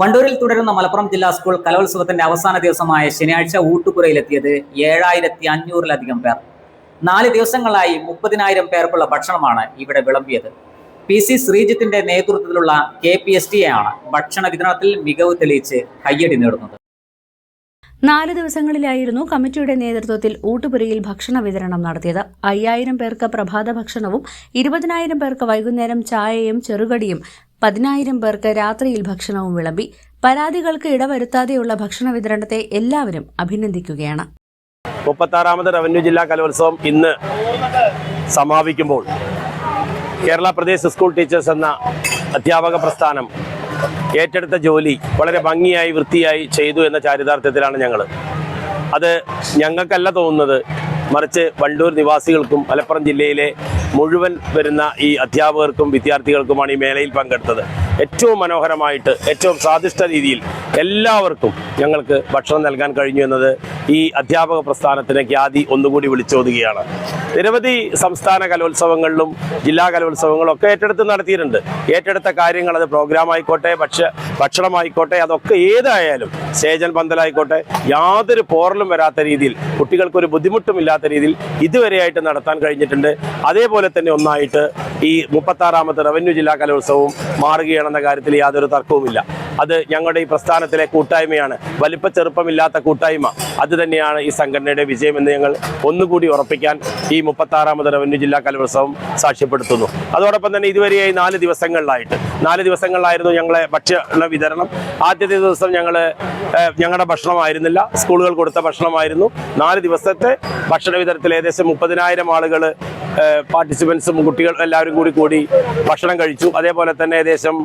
വണ്ടൂരിൽ തുടരുന്ന മലപ്പുറം ജില്ലാ സ്കൂൾ കലോത്സവത്തിന്റെ അവസാന ദിവസമായ ശനിയാഴ്ച ഊട്ടുപുരയിലെത്തിയത് ഏഴായിരത്തി അഞ്ഞൂറിലധികം പേർ. നാല് ദിവസങ്ങളായി മുപ്പതിനായിരം പേർക്കുള്ള ഭക്ഷണമാണ് ഇവിടെ വിളമ്പിയത്. പി സി ശ്രീജിത്തിന്റെ നേതൃത്വത്തിലുള്ള കെ പി എസ് ടി ആണ് ഭക്ഷണ വിതരണത്തിൽ മികവ് തെളിയിച്ച് കയ്യടി നേടുന്നത്. നാല് ദിവസങ്ങളിലായിരുന്നു കമ്മിറ്റിയുടെ നേതൃത്വത്തിൽ ഊട്ടുപുരയിൽ ഭക്ഷണ വിതരണം നടത്തിയത്. അയ്യായിരം പേർക്ക് പ്രഭാത ഭക്ഷണവും ഇരുപതിനായിരം പേർക്ക് വൈകുന്നേരം ചായയും ചെറുകടിയും പതിനായിരം പേർക്ക് രാത്രിയിൽ ഭക്ഷണവും വിളമ്പി പരാതികൾക്ക് ഇടവരുത്താതെയുള്ള ഭക്ഷണ വിതരണത്തെ എല്ലാവരും അഭിനന്ദിക്കുകയാണ്. മുപ്പത്താറാമത് റവന്യൂ ജില്ലാ കലോത്സവം ഇന്ന് സമാപിക്കുമ്പോൾ കേരള പ്രദേശ് സ്കൂൾ ടീച്ചേഴ്സ് എന്ന അധ്യാപക പ്രസ്ഥാനം ഏറ്റെടുത്ത ജോലി വളരെ ഭംഗിയായി വൃത്തിയായി ചെയ്തു എന്ന ചാരിതാർത്ഥ്യത്തിലാണ് ഞങ്ങൾ അത് ഞങ്ങൾക്കല്ല തോന്നുന്നത് മറിച്ച് വണ്ടൂർ നിവാസികൾക്കും മലപ്പുറം ജില്ലയിലെ മുഴുവൻ വരുന്ന ഈ അധ്യാപകർക്കും വിദ്യാർത്ഥികൾക്കുമാണ് ഈ മേളയിൽ പങ്കെടുത്തത്. ഏറ്റവും മനോഹരമായിട്ട് ഏറ്റവും സ്വാദിഷ്ട രീതിയിൽ എല്ലാവർക്കും ഞങ്ങൾക്ക് ഭക്ഷണം നൽകാൻ കഴിഞ്ഞു എന്നത് ഈ അധ്യാപക പ്രസ്ഥാനത്തിന് ഖ്യാതി ഒന്നുകൂടി വിളിച്ചോതുകയാണ്. നിരവധി സംസ്ഥാന കലോത്സവങ്ങളിലും ജില്ലാ കലോത്സവങ്ങളും ഒക്കെ ഏറ്റെടുത്ത് നടത്തിയിട്ടുണ്ട്. ഏറ്റെടുത്ത കാര്യങ്ങൾ അത് പ്രോഗ്രാമായിക്കോട്ടെ ഭക്ഷ്യ ഭക്ഷണമായിക്കോട്ടെ അതൊക്കെ ഏതായാലും സേജൻ പന്തലായിക്കോട്ടെ യാതൊരു പോറലും വരാത്ത രീതിയിൽ കുട്ടികൾക്കൊരു ബുദ്ധിമുട്ടുമില്ലാത്ത രീതിയിൽ ഇതുവരെയായിട്ട് നടത്താൻ കഴിഞ്ഞിട്ടുണ്ട്. അതേപോലെ തന്നെ ഒന്നായിട്ട് ഈ മുപ്പത്താറാമത്തെ റവന്യൂ ജില്ലാ കലോത്സവവും മാറുകയാണെന്ന കാര്യത്തിൽ യാതൊരു തർക്കവുമില്ല. അത് ഞങ്ങളുടെ ഈ പ്രസ്ഥാനത്തിലെ കൂട്ടായ്മയാണ്. വലിപ്പ ചെറുപ്പമില്ലാത്ത കൂട്ടായ്മ. അത് തന്നെയാണ് ഈ സംഘടനയുടെ വിജയമെന്ന് ഞങ്ങൾ ഒന്നുകൂടി ഉറപ്പിക്കാൻ ഈ മുപ്പത്താറാമത് റവന്യൂ ജില്ലാ കലോത്സവം സാക്ഷ്യപ്പെടുത്തുന്നു. അതോടൊപ്പം തന്നെ ഇതുവരെയായി നാല് ദിവസങ്ങളിലായിട്ട്. നാല് ദിവസങ്ങളിലായിരുന്നു ഞങ്ങളെ ഭക്ഷണ വിതരണം. ആദ്യത്തെ ദിവസം ഞങ്ങൾ ഞങ്ങളുടെ ഭക്ഷണമായിരുന്നില്ല. സ്കൂളുകൾ കൊടുത്ത ഭക്ഷണമായിരുന്നു. നാല് ദിവസത്തെ ഭക്ഷണ വിതരണത്തിൽ ഏകദേശം മുപ്പതിനായിരം ആളുകൾ പാർട്ടിസിപ്പൻസും കുട്ടികൾ എല്ലാവരും കൂടി കൂടി ഭക്ഷണം കഴിച്ചു അതേപോലെ തന്നെ ഏകദേശം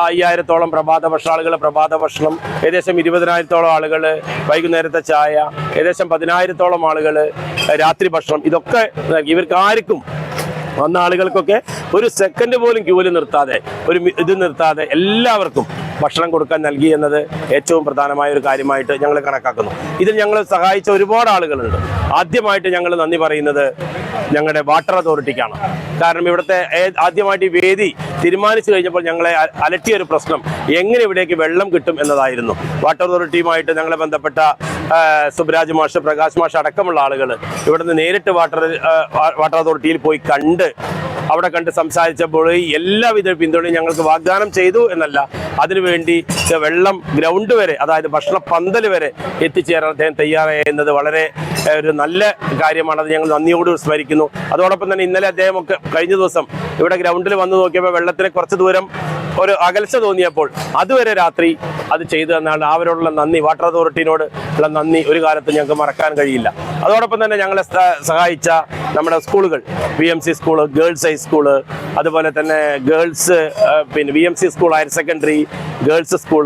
അയ്യായിരത്തോളം പ്രഭാത ഭക്ഷണ ആളുകൾ പ്രഭാത ഭക്ഷണം ഏകദേശം ഇരുപതിനായിരത്തോളം ആളുകൾ വൈകുന്നേരത്തെ ചായ ഏകദേശം പതിനായിരത്തോളം ആളുകൾ രാത്രി ഭക്ഷണം ഇതൊക്കെ. ഇവർക്ക് ആർക്കും വന്ന ആളുകൾക്കൊക്കെ ഒരു സെക്കൻഡ് പോലും ക്യൂവിൽ നിർത്താതെ ഒരു ഇത് നിർത്താതെ എല്ലാവർക്കും ഭക്ഷണം കൊടുക്കാൻ നൽകി എന്നത് ഏറ്റവും പ്രധാനമായ ഒരു കാര്യമായിട്ട് ഞങ്ങൾ കണക്കാക്കുന്നു. ഇതിൽ ഞങ്ങൾ സഹായിച്ച ഒരുപാട് ആളുകളുണ്ട്. ആദ്യമായിട്ട് ഞങ്ങൾ നന്ദി പറയുന്നത് ഞങ്ങളുടെ വാട്ടർ അതോറിറ്റിക്കാണ്. കാരണം ഇവിടുത്തെ ആദ്യമായിട്ട് ഈ വേദി തീരുമാനിച്ചു കഴിഞ്ഞപ്പോൾ ഞങ്ങളെ അലട്ടിയ ഒരു പ്രശ്നം എങ്ങനെ ഇവിടേക്ക് വെള്ളം കിട്ടും എന്നതായിരുന്നു. വാട്ടർ അതോറിറ്റിയുമായിട്ട് ഞങ്ങളെ ബന്ധപ്പെട്ട സുബ്രാജ് മാഷ് പ്രകാശ് മാഷ് അടക്കമുള്ള ആളുകൾ ഇവിടുന്ന് നേരിട്ട് വാട്ടർ വാട്ടർ അതോറിറ്റിയിൽ പോയി കണ്ട് അവിടെ കണ്ട് സംസാരിച്ചപ്പോൾ എല്ലാവിധ പിന്തുണയും ഞങ്ങൾക്ക് വാഗ്ദാനം ചെയ്തു എന്നല്ല. അതിനുവേണ്ടി വെള്ളം ഗ്രൗണ്ട് വരെ അതായത് ഭക്ഷണ പന്തൽ വരെ എത്തിച്ചേരാൻ അദ്ദേഹം തയ്യാറായി എന്നത് വളരെ ഒരു നല്ല കാര്യമാണ്. അത് ഞങ്ങൾ നന്ദിയോട് സ്മരിക്കുന്നു. അതോടൊപ്പം തന്നെ ഇന്നലെ അദ്ദേഹം ഒക്കെ കഴിഞ്ഞ ദിവസം ഇവിടെ ഗ്രൗണ്ടിൽ വന്നു നോക്കിയപ്പോൾ വെള്ളത്തിന് കുറച്ച് ദൂരം ഒരു അകൽച്ച തോന്നിയപ്പോൾ അതുവരെ രാത്രി അത് ചെയ്തു തന്നാണ്. അവരോടുള്ള നന്ദി വാട്ടർ അതോറിറ്റിനോട് ഉള്ള നന്ദി ഒരു കാലത്ത് ഞങ്ങൾക്ക് മറക്കാൻ കഴിയില്ല. അതോടൊപ്പം തന്നെ ഞങ്ങളെ സഹായിച്ച നമ്മുടെ സ്കൂളുകൾ V M C school girls high school അതുപോലെ തന്നെ ഗേൾസ് പിന്നെ V M C school higher secondary girls school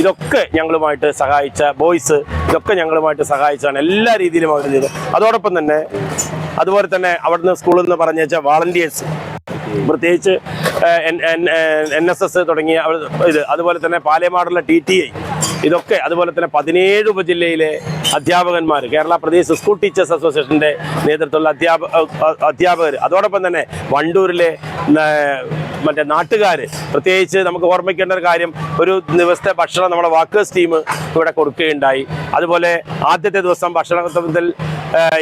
ഇതൊക്കെ ഞങ്ങളുമായിട്ട് സഹായിച്ച ബോയ്സ് ഇതൊക്കെ ഞങ്ങളുമായിട്ട് സഹായിച്ചാണ് എല്ലാ രീതിയിലും അവർ ചെയ്തത് അതോടൊപ്പം തന്നെ അതുപോലെ തന്നെ അവിടുന്ന് സ്കൂളിൽ നിന്ന് പറഞ്ഞ വാളണ്ടിയേഴ്സ്. പ്രത്യേകിച്ച് എൻ എസ് എസ് തുടങ്ങിയ ഇത് അതുപോലെ തന്നെ പാലേമാടുള്ള ടി ടി ഐ. ഇതൊക്കെ അതുപോലെ തന്നെ പതിനേഴ് ഉപജില്ലയിലെ അധ്യാപകന്മാർ കേരള പ്രദേശ് സ്കൂൾ ടീച്ചേഴ്സ് അസോസിയേഷന്റെ നേതൃത്വമുള്ള അധ്യാപക അധ്യാപകർ അതോടൊപ്പം തന്നെ വണ്ടൂരിലെ മറ്റേ നാട്ടുകാർ പ്രത്യേകിച്ച് നമുക്ക് ഓർമ്മിക്കേണ്ട ഒരു കാര്യം ഒരു ദിവസത്തെ ഭക്ഷണം നമ്മുടെ വാക്കേഴ്സ് ടീം ഇവിടെ കൊടുക്കുകയുണ്ടായി. അതുപോലെ ആദ്യത്തെ ദിവസം ഭക്ഷണത്തിൽ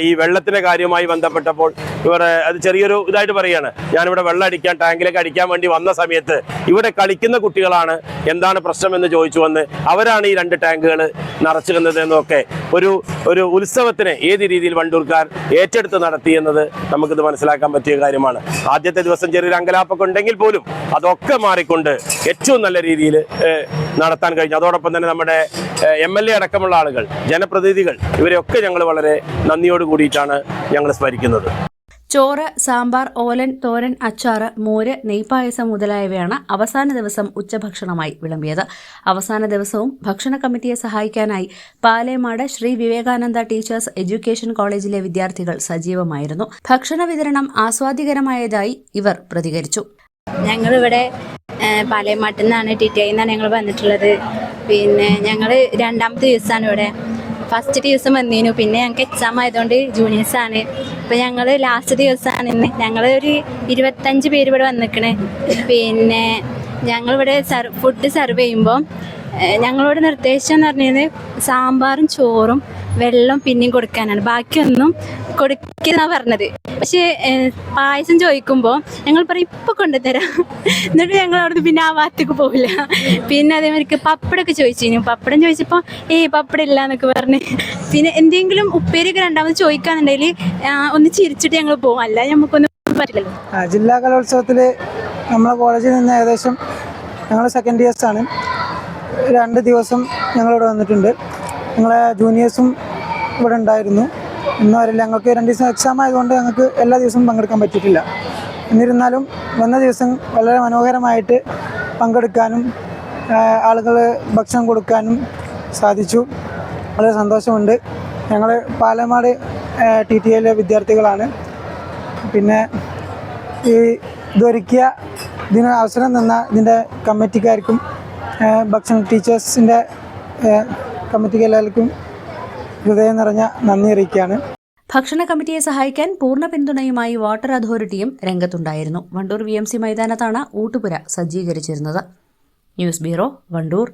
ഈ വെള്ളത്തിന്റെ കാര്യവുമായി ബന്ധപ്പെട്ടപ്പോൾ ഇവർ അത് ചെറിയൊരു ഇതായിട്ട് പറയുകയാണ് ഞാനിവിടെ വെള്ളം അടിക്കാൻ ടാങ്കിലേക്ക് അടിക്കാൻ വേണ്ടി വന്ന സമയത്ത് ഇവിടെ കളിക്കുന്ന കുട്ടികളാണ് എന്താണ് പ്രശ്നം എന്ന് ചോദിച്ചു വന്ന് അവരാണ് ഈ രണ്ട് ടാങ്കുകൾ നിറച്ചു തന്നത് എന്നൊക്കെ ഒരു ഒരു ഉത്സവത്തിന് ഏത് രീതിയിൽ വണ്ടൂർക്കാർ ഏറ്റെടുത്ത് നടത്തി എന്നത് നമുക്കിത് മനസ്സിലാക്കാൻ പറ്റിയ കാര്യമാണ്. ആദ്യത്തെ ദിവസം ചെറിയൊരു അങ്കലാപ്പൊക്കെ ഉണ്ടെങ്കിൽ പോലും അതൊക്കെ മാറിക്കൊണ്ട് ഏറ്റവും നല്ല രീതിയിൽ നടത്താൻ കഴിഞ്ഞു. അതോടൊപ്പം തന്നെ നമ്മുടെ എം എൽ എ അടക്കമുള്ള ആളുകൾ ജനപ്രതിനിധികൾ ഇവരെയൊക്കെ ഞങ്ങൾ വളരെ നന്ദിയോട് കൂടിയിട്ടാണ് ഞങ്ങൾ സ്മരിക്കുന്നത്. ചോറ് സാമ്പാർ ഓലൻ തോരൻ അച്ചാറ് മോര് നെയ്പായസം മുതലായവയാണ് അവസാന ദിവസം ഉച്ചഭക്ഷണമായി വിളമ്പിയത്. അവസാന ദിവസവും ഭക്ഷണ കമ്മിറ്റിയെ സഹായിക്കാനായി പാലേമാട് ശ്രീ വിവേകാനന്ദ ടീച്ചേഴ്സ് എഡ്യൂക്കേഷൻ കോളേജിലെ വിദ്യാർത്ഥികൾ സജീവമായിരുന്നു. ഭക്ഷണ വിതരണം ആസ്വാദികരമായതായി ഇവർ പ്രതികരിച്ചു. ഞങ്ങളിവിടെ പാലേമാട്ടിൽ നിന്നാണ് ടി ടി ഐ നിന്നാണ് ഞങ്ങൾ വന്നിട്ടുള്ളത്. പിന്നെ ഞങ്ങൾ രണ്ടാമത്തെ ദിവസമാണ് ഇവിടെ ഫസ്റ്റ് ദിവസം വന്നിരുന്നു പിന്നെ ഞങ്ങൾക്ക് എക്സാം ആയതുകൊണ്ട് ജൂനിയേഴ്സാണ് അപ്പം ഞങ്ങൾ ലാസ്റ്റ് ദിവസമാണ് ഇന്ന്. ഞങ്ങൾ ഒരു ഇരുപത്തഞ്ച് പേര് ഇവിടെ വന്നിക്കണേ. പിന്നെ ഞങ്ങളിവിടെ സർ ഫുഡ് സെർവ് ചെയ്യുമ്പോൾ ഞങ്ങളോട് നിർദ്ദേശം എന്ന് പറഞ്ഞത് സാമ്പാറും ചോറും വെള്ളം പിന്നെയും കൊടുക്കാനാണ്. ബാക്കിയൊന്നും കൊടുക്കുന്ന പറഞ്ഞത്. പക്ഷേ പായസം ചോദിക്കുമ്പോൾ ഞങ്ങൾ പറയും ഇപ്പം കൊണ്ടുതരാം. എന്നിട്ട് ഞങ്ങൾ അവിടുന്ന് പിന്നെ ആ ഭാഗത്തേക്ക് പോകില്ല പിന്നെ അതേമാതിരിക്ക് പപ്പടമൊക്കെ ചോദിച്ചു പപ്പടം ചോദിച്ചപ്പോൾ ഏയ് പപ്പടം ഇല്ല എന്നൊക്കെ പറഞ്ഞ്. പിന്നെ എന്തെങ്കിലും ഉപ്പേരിയൊക്കെ രണ്ടാമത് ചോദിക്കാന്നുണ്ടെങ്കിൽ ഒന്ന് ചിരിച്ചിട്ട് ഞങ്ങൾ പോകും അല്ല നമുക്കൊന്നും പറ്റില്ലല്ലോ. ജില്ലാ കലോത്സവത്തിൽ നമ്മളെ കോളേജിൽ നിന്ന് ഏകദേശം ഞങ്ങൾ സെക്കൻഡ് ഇയേഴ്സാണ് രണ്ട് ദിവസം ഞങ്ങളിവിടെ വന്നിട്ടുണ്ട്. ഞങ്ങളെ ജൂനിയേഴ്സും ഇവിടെ ഉണ്ടായിരുന്നു. ഇന്നും അറിയില്ല ഞങ്ങൾക്ക് രണ്ട് ദിവസം എക്സാം ആയതുകൊണ്ട് ഞങ്ങൾക്ക് എല്ലാ ദിവസവും പങ്കെടുക്കാൻ പറ്റിയിട്ടില്ല. എന്നിരുന്നാലും വന്ന ദിവസം വളരെ മനോഹരമായിട്ട് പങ്കെടുക്കാനും ആളുകൾ ഭക്ഷണം കൊടുക്കാനും സാധിച്ചു. വളരെ സന്തോഷമുണ്ട്. ഞങ്ങൾ പാലമാട് ടി ടി എയിലെ വിദ്യാർത്ഥികളാണ്. പിന്നെ ഈ ഇതൊരുക്കിയ ഇതിന് അവസരം തന്ന ഇതിന്റെ കമ്മിറ്റിക്കാർക്കും ഭക്ഷണ ടീച്ചേഴ്സിന്റെ കമ്മിറ്റിക്ക് എല്ലാവർക്കും ഹൃദയം നിറഞ്ഞ നന്ദി അറിയിക്കുകയാണ്. ഭക്ഷണ കമ്മിറ്റിയെ സഹായിക്കാൻ പൂർണ പിന്തുണയുമായി വാട്ടർ അതോറിറ്റിയും രംഗത്തുണ്ടായിരുന്നു. വണ്ടൂർ വി എം സി മൈതാനത്താണ് ഊട്ടുപുര സജ്ജീകരിച്ചിരുന്നത്. News bureau Wandoor.